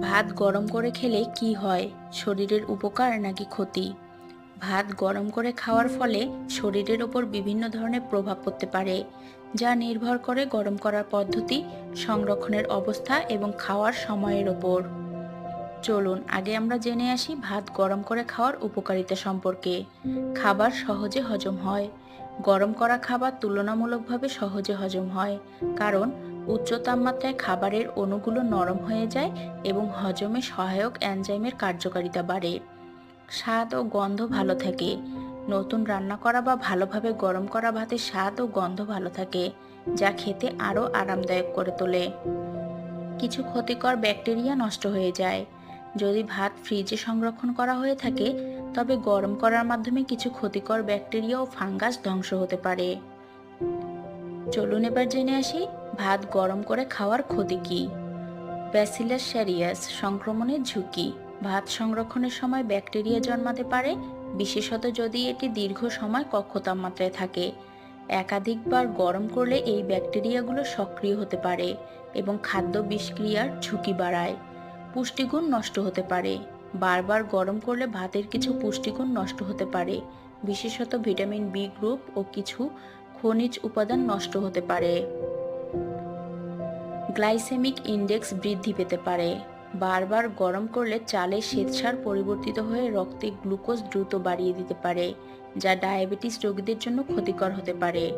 ভাত গরম করে খেলে কি হয়? শরীরের উপকার নাকি ক্ষতি? ভাত গরম করে খাওয়ার ফলে শরীরের ওপর বিভিন্ন ধরনের প্রভাব পড়তে পারে, যা নির্ভর করে গরম করার পদ্ধতি, সংরক্ষণের অবস্থা এবং খাওয়ার সময়ের ওপর। চলুন, আগে আমরা জেনে আসি ভাত গরম করে খাওয়ার উপকারিতা সম্পর্কে। খাবার সহজে হজম হয়। গরম করা খাবার তুলনামূলকভাবে সহজে হজম হয়, কারণ উচ্চ তাপমাত্রায় খাবারের অণুগুলো নরম হয়ে যায় এবং হজমে সহায়ক এনজাইমের কার্যকারিতা বাড়ে। স্বাদ ও গন্ধ ভালো থাকে। নতুন রান্না করা বা ভালোভাবে গরম করা ভাতের স্বাদ ও গন্ধ ভালো থাকে, যা খেতে আরও আরামদায়ক করে তোলে। কিছু ক্ষতিকর ব্যাকটেরিয়া নষ্ট হয়ে যায়। যদি ভাত ফ্রিজে সংরক্ষণ করা হয়ে থাকে, তবে গরম করার মাধ্যমে কিছু ক্ষতিকর ব্যাকটেরিয়া ও ফাঙ্গাস ধ্বংস হতে পারে। চলুন এবার জেনে আসি ভাত গরম করে খাওয়ার ক্ষতি কী? ব্যাসিলাস শ্যারিয়াস সংক্রমণের ঝুঁকি। ভাত সংরক্ষণের সময় ব্যাকটেরিয়া জন্মাতে পারে, বিশেষত যদি এটি দীর্ঘ সময় কক্ষ তাপমাত্রায় থাকে। একাধিকবার গরম করলে এই ব্যাকটেরিয়াগুলো সক্রিয় হতে পারে এবং খাদ্য বিষক্রিয়ার ঝুঁকি বাড়ায়। পুষ্টিগুণ নষ্ট হতে পারে। বারবার গরম করলে ভাতের কিছু পুষ্টিগুণ নষ্ট হতে পারে, বিশেষত ভিটামিন বি গ্রুপ ও কিছু খনিজ উপাদান নষ্ট হতে পারে। গ্লাইসেমিক ইন্ডেক্স বৃদ্ধি পেতে পারে। বারবার গরম করলে চালে শ্বেতসার পরিবর্তিত হয়ে রক্তে গ্লুকোজ দ্রুত বাড়িয়ে দিতে পারে, যা ডায়াবেটিস রোগীদের জন্য ক্ষতিকর হতে পারে।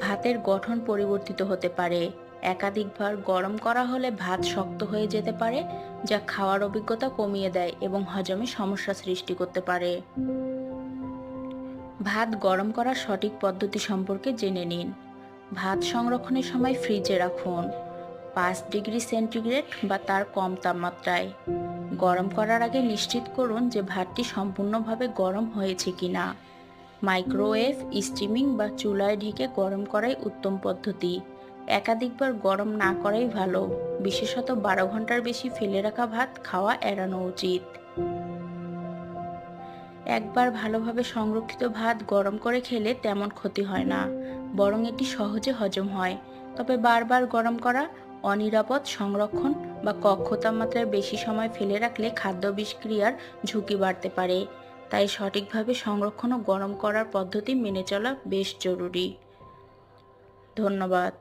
ভাতের গঠন পরিবর্তিত হতে পারে। একাধিকবার গরম করা হলে ভাত শক্ত হয়ে যেতে পারে, যা খাওয়ার অভিজ্ঞতা কমিয়ে দেয় এবং হজমে সমস্যা সৃষ্টি করতে পারে। ভাত গরম করার সঠিক পদ্ধতি সম্পর্কে জেনে নিন। ভাত সংরক্ষণের সময় ফ্রিজে রাখুন। পাঁচ ডিগ্রি সেন্টিগ্রেড বা তার কম তাপমাত্রায়। গরম করার আগে নিশ্চিত করুন যে ভাতটি সম্পূর্ণভাবে গরম হয়েছে কি না মাইক্রোওয়েভ, স্টিমিং বা চুলায় ঢেকে গরম করাই উত্তম পদ্ধতি। একাধিকবার গরম না করাই ভালো। বিশেষত বারো ঘণ্টার বেশি ফেলে রাখা ভাত খাওয়া এড়ানো উচিত। একবার ভালোভাবে সংরক্ষিত ভাত গরম করে খেলে তেমন ক্ষতি হয় না, বরং এটি সহজে হজম হয়। তবে বারবার গরম করা অনিরাপদ সংরক্ষণ বা কক্ষ তাপমাত্রায় বেশি সময় ফেলে রাখলে খাদ্য বিষক্রিয়ার ঝুঁকি বাড়তে পারে। তাই সঠিকভাবে সংরক্ষণ ও গরম করার পদ্ধতি মেনে চলা বেশ জরুরি। ধন্যবাদ।